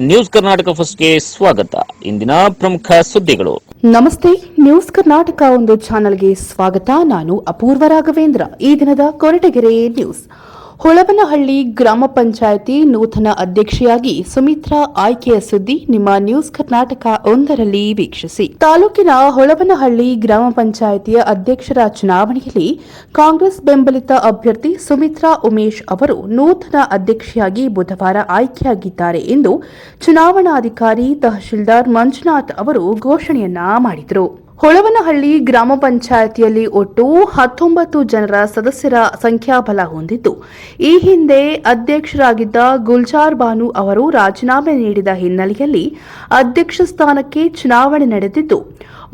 News Karnataka ಫಸ್ಟ್ಗೆ ಸ್ವಾಗತ. ಇಂದಿನ ಪ್ರಮುಖ ಸುದ್ದಿಗಳು. ನಮಸ್ತೆ, ನ್ಯೂಸ್ ಕರ್ನಾಟಕ ಒಂದು ಚಾನೆಲ್ಗೆ ಸ್ವಾಗತ. ನಾನು ಅಪೂರ್ವ ರಾಘವೇಂದ್ರ. ಈ ದಿನದ ಕೊರಟಗೆರೆ ನ್ಯೂಸ್. ಹೊಳವನಹಳ್ಳಿ ಗ್ರಾಮ ಪಂಚಾಯಿತಿ ನೂತನ ಅಧ್ಯಕ್ಷೆಯಾಗಿ ಸುಮಿತ್ರಾ ಆಯ್ಕೆಯ ಸುದ್ದಿ ನಿಮ್ಮ ನ್ಯೂಸ್ ಕರ್ನಾಟಕ ಒಂದರಲ್ಲಿ ವೀಕ್ಷಿಸಿ. ತಾಲೂಕಿನ ಹೊಳವನಹಳ್ಳಿ ಗ್ರಾಮ ಪಂಚಾಯಿತಿಯ ಅಧ್ಯಕ್ಷರ ಚುನಾವಣೆಯಲ್ಲಿ ಕಾಂಗ್ರೆಸ್ ಬೆಂಬಲಿತ ಅಭ್ಯರ್ಥಿ ಸುಮಿತ್ರಾ ಉಮೇಶ್ ಅವರು ನೂತನ ಅಧ್ಯಕ್ಷೆಯಾಗಿ ಬುಧವಾರ ಆಯ್ಕೆಯಾಗಿದ್ದಾರೆ ಎಂದು ಚುನಾವಣಾಧಿಕಾರಿ ತಹಶೀಲ್ದಾರ್ ಮಂಜುನಾಥ್ ಅವರು ಘೋಷಣೆಯನ್ನ ಮಾಡಿದರು. ಹೊಳವನಹಳ್ಳಿ ಗ್ರಾಮ ಪಂಚಾಯಿತಿಯಲ್ಲಿ ಒಟ್ಟು ಹತ್ತೊಂಬತ್ತು ಜನರ ಸದಸ್ಯರ ಸಂಖ್ಯಾಬಲ ಹೊಂದಿದ್ದು, ಈ ಹಿಂದೆ ಅಧ್ಯಕ್ಷರಾಗಿದ್ದ ಗುಲ್ಜಾರ್ ಬಾನು ಅವರು ರಾಜೀನಾಮೆ ನೀಡಿದ ಹಿನ್ನೆಲೆಯಲ್ಲಿ ಅಧ್ಯಕ್ಷ ಸ್ಥಾನಕ್ಕೆ ಚುನಾವಣೆ ನಡೆದಿದ್ದು,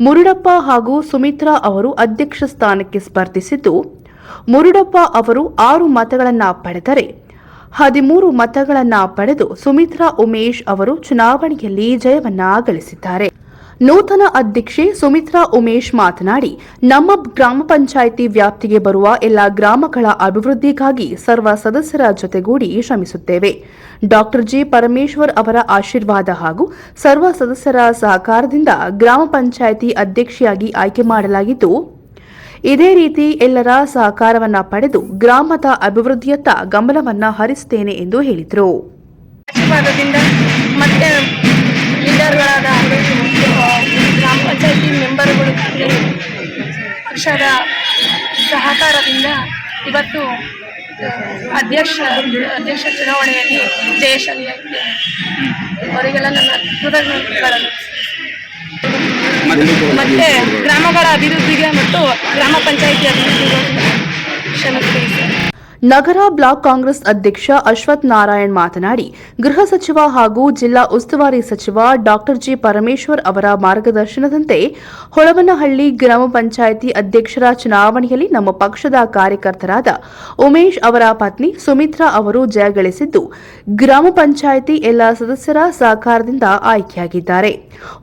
ಮುರುಡಪ್ಪ ಹಾಗೂ ಸುಮಿತ್ರಾ ಅವರು ಅಧ್ಯಕ್ಷ ಸ್ಥಾನಕ್ಕೆ ಸ್ಪರ್ಧಿಸಿದ್ದು, ಮುರುಡಪ್ಪ ಅವರು ಆರು ಮತಗಳನ್ನು ಪಡೆದರೆ, ಹದಿಮೂರು ಮತಗಳನ್ನು ಪಡೆದು ಸುಮಿತ್ರಾ ಉಮೇಶ್ ಅವರು ಚುನಾವಣೆಯಲ್ಲಿ ಜಯವನ್ನ ಗಳಿಸಿದ್ದಾರೆ. ನೂತನ ಅಧ್ಯಕ್ಷೆ ಸುಮಿತ್ರಾ ಉಮೇಶ್ ಮಾತನಾಡಿ, ನಮ್ಮ ಗ್ರಾಮ ಪಂಚಾಯಿತಿ ವ್ಯಾಪ್ತಿಗೆ ಬರುವ ಎಲ್ಲ ಗ್ರಾಮಗಳ ಅಭಿವೃದ್ಧಿಗಾಗಿ ಸರ್ವ ಸದಸ್ಯರ ಜೊತೆಗೂಡಿ ಶ್ರಮಿಸುತ್ತೇವೆ. ಡಾಕ್ಟರ್ ಜಿ ಪರಮೇಶ್ವರ್ ಅವರ ಆಶೀರ್ವಾದ ಹಾಗೂ ಸರ್ವ ಸದಸ್ಯರ ಸಹಕಾರದಿಂದ ಗ್ರಾಮ ಪಂಚಾಯಿತಿ ಅಧ್ಯಕ್ಷೆಯಾಗಿ ಆಯ್ಕೆ ಮಾಡಲಾಗಿದ್ದು, ಇದೇ ರೀತಿ ಎಲ್ಲರ ಸಹಕಾರವನ್ನ ಪಡೆದು ಗ್ರಾಮದ ಅಭಿವೃದ್ಧಿಯತ್ತ ಗಮನವನ್ನ ಹರಿಸುತ್ತೇನೆ ಎಂದು ಹೇಳಿದರು. ಲೀಡರ್ಗಳಾದ ಗ್ರಾಮ ಪಂಚಾಯತಿ ಮೆಂಬರ್ಗಳು ಪಕ್ಷದ ಸಹಕಾರದಿಂದ ಇವತ್ತು ಅಧ್ಯಕ್ಷ ಅಧ್ಯಕ್ಷ ಚುನಾವಣೆಯಲ್ಲಿ ಜಯಶಾಲಿಯಾಗಿದೆ ಅವರಿಗೆಲ್ಲ ನನ್ನ ಕೃತಜ್ಞತೆಗಳನ್ನು ಮತ್ತೆ ಗ್ರಾಮಗಳ ಅಭಿವೃದ್ಧಿಗೆ ಮತ್ತು ಗ್ರಾಮ ಪಂಚಾಯಿತಿ ಅಭಿವೃದ್ಧಿಗೆ ಸರ್ ನಗರ ಬ್ಲಾಕ್ ಕಾಂಗ್ರೆಸ್ ಅಧ್ಯಕ್ಷ ಅಶ್ವಥ್ ನಾರಾಯಣ್ ಮಾತನಾಡಿ, ಗೃಹ ಸಚಿವ ಹಾಗೂ ಜಿಲ್ಲಾ ಉಸ್ತುವಾರಿ ಸಚಿವ ಡಾಕ್ಟರ್ ಜಿ ಪರಮೇಶ್ವರ್ ಅವರ ಮಾರ್ಗದರ್ಶನದಂತೆ ಹೊಳವನಹಳ್ಳಿ ಗ್ರಾಮ ಪಂಚಾಯಿತಿ ಅಧ್ಯಕ್ಷರ ಚುನಾವಣೆಯಲ್ಲಿ ನಮ್ಮ ಪಕ್ಷದ ಕಾರ್ಯಕರ್ತರಾದ ಉಮೇಶ್ ಅವರ ಪತ್ನಿ ಸುಮಿತ್ರಾ ಅವರು ಜಯಗಳಿಸಿದ್ದು ಗ್ರಾಮ ಪಂಚಾಯಿತಿ ಎಲ್ಲ ಸದಸ್ಯರ ಸಹಕಾರದಿಂದ ಆಯ್ಕೆಯಾಗಿದ್ದಾರೆ.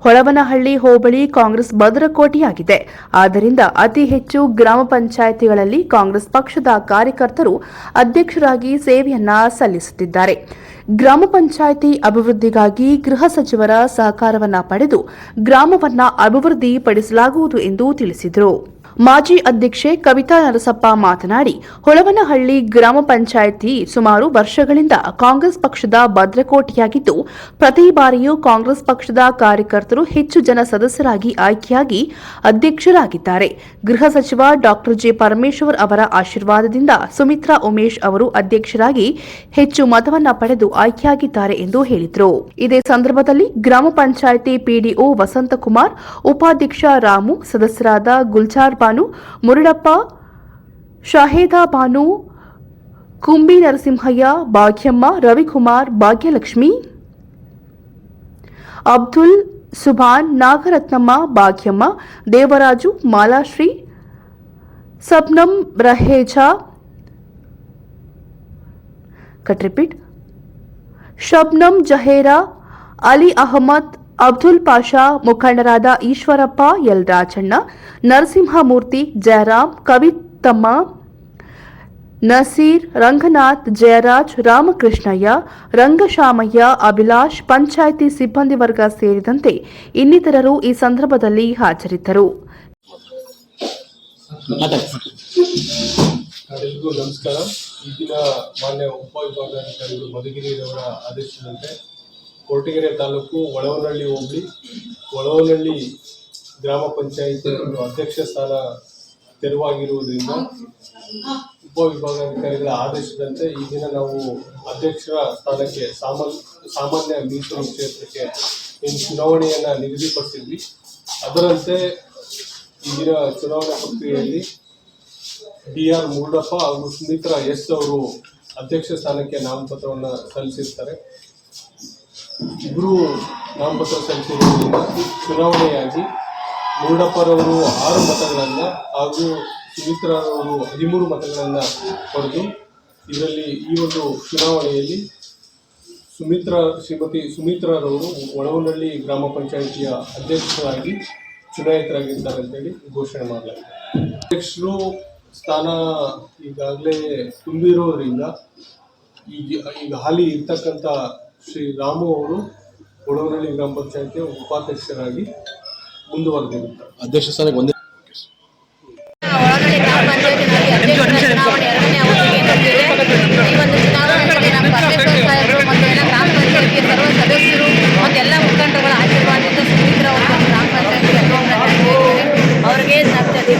ಹೊಳವನಹಳ್ಳಿ ಹೋಬಳಿ ಕಾಂಗ್ರೆಸ್ ಭದ್ರಕೋಟೆಯಾಗಿದೆ. ಆದ್ದರಿಂದ ಅತಿ ಹೆಚ್ಚು ಗ್ರಾಮ ಪಂಚಾಯಿತಿಗಳಲ್ಲಿ ಕಾಂಗ್ರೆಸ್ ಪಕ್ಷದ ಕಾರ್ಯಕರ್ತರು ಅಧ್ಯಕ್ಷರಾಗಿ ಸೇವೆಯನ್ನ ಸಲ್ಲಿಸುತ್ತಿದ್ದಾರೆ. ಗ್ರಾಮ ಪಂಚಾಯಿತಿ ಅಭಿವೃದ್ಧಿಗಾಗಿ ಗೃಹ ಸಚಿವರ ಸಹಕಾರವನ್ನ ಪಡೆದು ಗ್ರಾಮವನ್ನ ಅಭಿವೃದ್ಧಿಪಡಿಸಲಾಗುವುದು ಎಂದು ತಿಳಿಸಿದರು. ಮಾಜಿ ಅಧ್ಯಕ್ಷೆ ಕವಿತಾ ನರಸಪ್ಪ ಮಾತನಾಡಿ, ಹೊಳವನಹಳ್ಳಿ ಗ್ರಾಮ ಪಂಚಾಯಿತಿ ಸುಮಾರು ವರ್ಷಗಳಿಂದ ಕಾಂಗ್ರೆಸ್ ಪಕ್ಷದ ಭದ್ರಕೋಟೆಯಾಗಿದ್ದು, ಪ್ರತಿ ಬಾರಿಯೂ ಕಾಂಗ್ರೆಸ್ ಪಕ್ಷದ ಕಾರ್ಯಕರ್ತರು ಹೆಚ್ಚು ಜನ ಸದಸ್ಯರಾಗಿ ಆಯ್ಕೆಯಾಗಿ ಅಧ್ಯಕ್ಷರಾಗಿದ್ದಾರೆ. ಗೃಹ ಸಚಿವ ಡಾಕ್ಟರ್ ಜೆ. ಪರಮೇಶ್ವರ್ ಅವರ ಆಶೀರ್ವಾದದಿಂದ ಸುಮಿತ್ರಾ ಉಮೇಶ್ ಅವರು ಅಧ್ಯಕ್ಷರಾಗಿ ಹೆಚ್ಚು ಮತವನ್ನ ಪಡೆದು ಆಯ್ಕೆಯಾಗಿದ್ದಾರೆ ಎಂದು ಹೇಳಿದರು. ಇದೇ ಸಂದರ್ಭದಲ್ಲಿ ಗ್ರಾಮ ಪಂಚಾಯಿತಿ ಪಿಡಿಒ ವಸಂತಕುಮಾರ್, ಉಪಾಧ್ಯಕ್ಷ ರಾಮು, ಸದಸ್ಯರಾದ Gulzar Banu Murudappa Shaheda Banu Kumbi Narasimhaiah Bhagyamma Ravikumar Bhagyalakshmi Abdul Subhan Nagarathnamma Bhagyamma Devaraju Malashree Sabnam Raheja cut repeat Shabnam Jahera Ali Ahmed Abdul Pasha, ಮುಖಂಡರಾದ ಈಶ್ವರಪ್ಪ ಎಲ್ ರಾಜಣ್ಣ, ನರಸಿಂಹಮೂರ್ತಿ ಜಯರಾಮ್, ಕವಿತಮ್ಮ, ನಸೀರ್, ರಂಗನಾಥ್, ಜಯರಾಜ್, ರಾಮಕೃಷ್ಣಯ್ಯ, ರಂಗಶಾಮಯ್ಯ, ಅಭಿಲಾಷ್, ಪಂಚಾಯಿತಿ ಸಿಬ್ಬಂದಿ ವರ್ಗ ಸೇರಿದಂತೆ ಇನ್ನಿತರರು ಈ ಸಂದರ್ಭದಲ್ಲಿ ಹಾಜರಿದ್ದರು. ನಮಸ್ಕಾರ. ಈಗಿನ ಮಾನ್ಯ ಉಪವಿಭಾಗಾಧಿಕಾರಿಗಳು ಮಧುಗಿರಿಯವರ ಆದೇಶದಂತೆ ಕೊರಟಗೆರೆ ತಾಲೂಕು ಒಳವನಹಳ್ಳಿ ಹೋಬಳಿ ಒಳವನಹಳ್ಳಿ ಗ್ರಾಮ ಪಂಚಾಯಿತಿ ಅಧ್ಯಕ್ಷ ಸ್ಥಾನ ತೆರವಾಗಿರುವುದರಿಂದ ಉಪವಿಭಾಗಾಧಿಕಾರಿಗಳ ಆದೇಶದಂತೆ ಈ ದಿನ ನಾವು ಅಧ್ಯಕ್ಷರ ಸ್ಥಾನಕ್ಕೆ ಸಾಮಾನ್ಯ ಮೀಸಲು ಕ್ಷೇತ್ರಕ್ಕೆ ಚುನಾವಣೆಯನ್ನು ನಿಗದಿಪಡಿಸಿದ್ವಿ. ಅದರಂತೆ ಈ ದಿನ ಚುನಾವಣಾ ಪ್ರಕ್ರಿಯೆಯಲ್ಲಿ ಡಿ ಆರ್ ಮುರುಡಪ್ಪ ಹಾಗೂ ಸುಮಿತ್ರಾ ಎಸ್ ಅವರು ಅಧ್ಯಕ್ಷ ಸ್ಥಾನಕ್ಕೆ ನಾಮಪತ್ರವನ್ನು ಸಲ್ಲಿಸಿರ್ತಾರೆ. ಇಬ್ಬರು ನಾಮಪತ್ರ ಸಲ್ಲಿಸಿರುವುದರಿಂದ ಚುನಾವಣೆಯಾಗಿ ಮುರುಡಪ್ಪರವರು ಆರು ಮತಗಳನ್ನು ಹಾಗೂ ಸುಮಿತ್ರವರು ಹದಿಮೂರು ಮತಗಳನ್ನು ಪಡೆದು ಇದರಲ್ಲಿ ಈ ಒಂದು ಚುನಾವಣೆಯಲ್ಲಿ ಸುಮಿತ್ರ ಶ್ರೀಮತಿ ಸುಮಿತ್ರಾರವರು ಒಳವನಹಳ್ಳಿ ಗ್ರಾಮ ಪಂಚಾಯಿತಿಯ ಅಧ್ಯಕ್ಷರಾಗಿ ಚುನಾಯಿತರಾಗಿದ್ದಾರೆ ಅಂತೇಳಿ ಘೋಷಣೆ ಮಾಡಲಾಗಿದೆ. ಅಧ್ಯಕ್ಷರು ಸ್ಥಾನ ಈಗಾಗಲೇ ತುಂಬಿರೋದ್ರಿಂದ ಈಗ ಈಗ ಹಾಲಿ ಇರ್ತಕ್ಕಂಥ ಶ್ರೀ ರಾಮು ಅವರು ಕೊಡವನಹಳ್ಳಿ ಗ್ರಾಮ ಪಂಚಾಯತಿಯ ಉಪಾಧ್ಯಕ್ಷರಾಗಿ ಮುಂದುವರೆದಿರುತ್ತಾರೆ. ಅಧ್ಯಕ್ಷ ಸ್ಥಾನಕ್ಕೆ ಒಂದೇ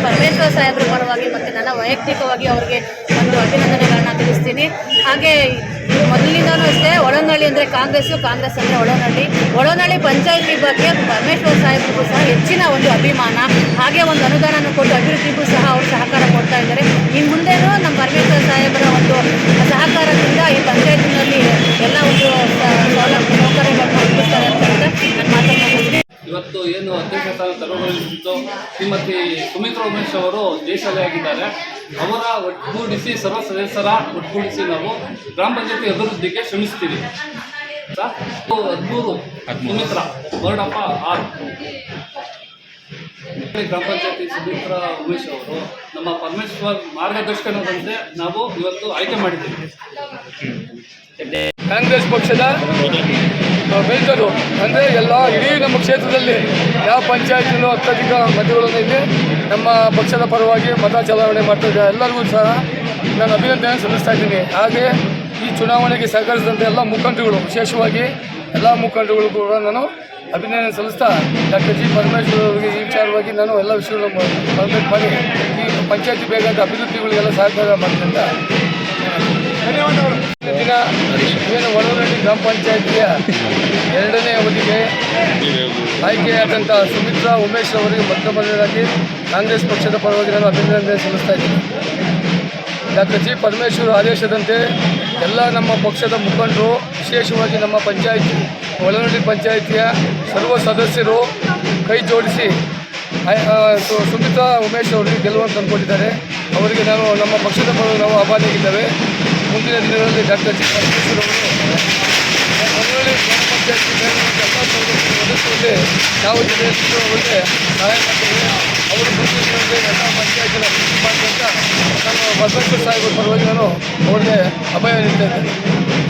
ಪರಮೇಶ್ವರ ಸಾಹೇಬರು ಪರವಾಗಿ ಮತ್ತು ನನ್ನ ವೈಯಕ್ತಿಕವಾಗಿ ಅವರಿಗೆ ಹಾಗೆ ಮೊದಲಿಂದನೂ ಅಷ್ಟೇ ಒಳನಳ್ಳಿ ಅಂದರೆ ಕಾಂಗ್ರೆಸ್ಸು, ಕಾಂಗ್ರೆಸ್ ಅಂದರೆ ಒಳನಳ್ಳಿ. ಒಳನಳ್ಳಿ ಪಂಚಾಯತಿ ಬಗ್ಗೆ ಪರಮೇಶ್ವರ್ ಸಾಹೇಬ್ರಿಗೂ ಸಹ ಹೆಚ್ಚಿನ ಒಂದು ಅಭಿಮಾನ. ಹಾಗೆ ಒಂದು ಅನುದಾನವನ್ನು ಕೊಟ್ಟು ಅಭಿವೃದ್ಧಿಗೂ ಸಹ ಅವರು ಸಹಕಾರ ಕೊಡ್ತಾ ಇದ್ದಾರೆ. ಇನ್ನು ಮುಂದೆನೂ ನಮ್ಮ ಪರಮೇಶ್ವರ ಸಾಹೇಬರ ಒಂದು ಸಹಕಾರದಿಂದ ಈ ಪಂಚಾಯತಿನಲ್ಲಿ ಇವತ್ತು ಏನು ಅಧ್ಯಕ್ಷ ಸ್ಥಾನ ಶ್ರೀಮತಿ ಸುಮಿತ್ರಾ ಉಮೇಶ್ ಅವರು ಆಗಿದ್ದಾರೆ. ಅವರ ಒಟ್ಟುಗೂಡಿಸಿ ಸರ್ವ ಸದಸ್ಯರ ಒಟ್ಟುಗೂಡಿಸಿ ನಾವು ಗ್ರಾಮ ಪಂಚಾಯತಿ ಅಭಿವೃದ್ಧಿಗೆ ಶ್ರಮಿಸ್ತೀವಿ. ಹದಿಮೂರು ಸುಮಿತ್ರ ವರ್ಡಪ್ಪ ಆರು. ಗ್ರಾಮ ಪಂಚಾಯತಿ ಸುಮಿತ್ರ ಉಮೇಶ್ ಅವರು ನಮ್ಮ ಪರಮೇಶ್ವರ್ ಮಾರ್ಗದರ್ಶನದಂತೆ ನಾವು ಇವತ್ತು ಆಯ್ಕೆ ಮಾಡಿದ್ದೀವಿ. ಕಾಂಗ್ರೆಸ್ ಪಕ್ಷದ ಬೆಳೆದರು ಅಂದರೆ ಎಲ್ಲ ಇಡೀ ನಮ್ಮ ಕ್ಷೇತ್ರದಲ್ಲಿ ಯಾವ ಪಂಚಾಯತ್ನೂ ಅತ್ಯಧಿಕ ಮತಗಳನ್ನು ಇಲ್ಲಿ ನಮ್ಮ ಪಕ್ಷದ ಪರವಾಗಿ ಮತ ಚಲಾವಣೆ ಮಾಡ್ತಾ ಎಲ್ಲರಿಗೂ ಸಹ ನಾನು ಅಭಿನಂದನೆ ಸಲ್ಲಿಸ್ತಾ ಇದ್ದೀನಿ. ಹಾಗೆ ಈ ಚುನಾವಣೆಗೆ ಸಹಕರಿಸಿದಂಥ ಎಲ್ಲ ಮುಖಂಡರುಗಳು, ವಿಶೇಷವಾಗಿ ಎಲ್ಲ ಮುಖಂಡರುಗಳು ಕೂಡ ನಾನು ಅಭಿನಂದನೆ ಸಲ್ಲಿಸ್ತಾ ಡಾಕ್ಟರ್ ಜಿ ಪರಮೇಶ್ವರ್ ಅವರಿಗೆ ಈ ವಿಚಾರವಾಗಿ ನಾನು ಎಲ್ಲ ವಿಷಯಗಳನ್ನು ಪರ್ಮಿಟ್ ಮಾಡಿ ಈ ಪಂಚಾಯತಿ ಬೇಕಾದ ಅಭಿವೃದ್ಧಿಗಳಿಗೆಲ್ಲ ಸಹಕಾರ ಮಾಡ್ತೀನಿ ದಿನ ಏನು ಒಳವಳ್ಳಿ ಗ್ರಾಮ ಪಂಚಾಯತಿಯ ಎರಡನೇ ಅವಧಿಗೆ ಆಯ್ಕೆಯಾದಂಥ ಸುಮಿತ್ರಾ ಉಮೇಶ್ ಅವರಿಗೆ ಮೊದಲನೇದಾಗಿ ಕಾಂಗ್ರೆಸ್ ಪಕ್ಷದ ಪರವಾಗಿ ನಾನು ಅಭಿನಂದನೆ ಸಲ್ಲಿಸ್ತಾ ಇದ್ದೀನಿ. ಡಾಕ್ಟರ್ ಜಿ ಪರಮೇಶ್ವರ್ ಆದೇಶದಂತೆ ಎಲ್ಲ ನಮ್ಮ ಪಕ್ಷದ ಮುಖಂಡರು, ವಿಶೇಷವಾಗಿ ನಮ್ಮ ಪಂಚಾಯಿತಿ ಒಳನಳ್ಳಿ ಪಂಚಾಯಿತಿಯ ಸರ್ವ ಸದಸ್ಯರು ಕೈ ಜೋಡಿಸಿ ಸುಮಿತ್ರಾ ಉಮೇಶ್ ಅವರಿಗೆ ಗೆಲುವನ್ನು ತಂದುಕೊಟ್ಟಿದ್ದಾರೆ. ಅವರಿಗೆ ನಾವು ನಮ್ಮ ಪಕ್ಷದ ಪರವಾಗಿ ನಾವು ಆಭಾರಿಯಾಗಿದ್ದೇವೆ ಮುಂದಿನ ದಿನಗಳಲ್ಲಿ ಡಾಕ್ಟರ್ ಅವರು ಒಳನಳ್ಳಿ ಗ್ರಾಮ ಪಂಚಾಯತಿ ಒದಗಿಸುವಲ್ಲಿ ಯಾವ ಜಿಲ್ಲೆಯಲ್ಲಿ ಅವರಿಗೆ ಸಹಾಯ ಮಾಡ್ತೇವೆ ಅವರು ಮುಂದಿನ ದಿನಗಳಲ್ಲಿ ಎಲ್ಲ ಪಂಚಾಯತಿನ ಕೃಷಿ ಮಾಡಿದಂತ ನಾನು ಬಸವೇಶ್ವರ ಸಾಹೇಬರ ಪರವಾಗಿ ನಾನು ಅವರಿಗೆ ಅಭಯ ನೀಡ್ತಾ ಇದ್ದೇನೆ.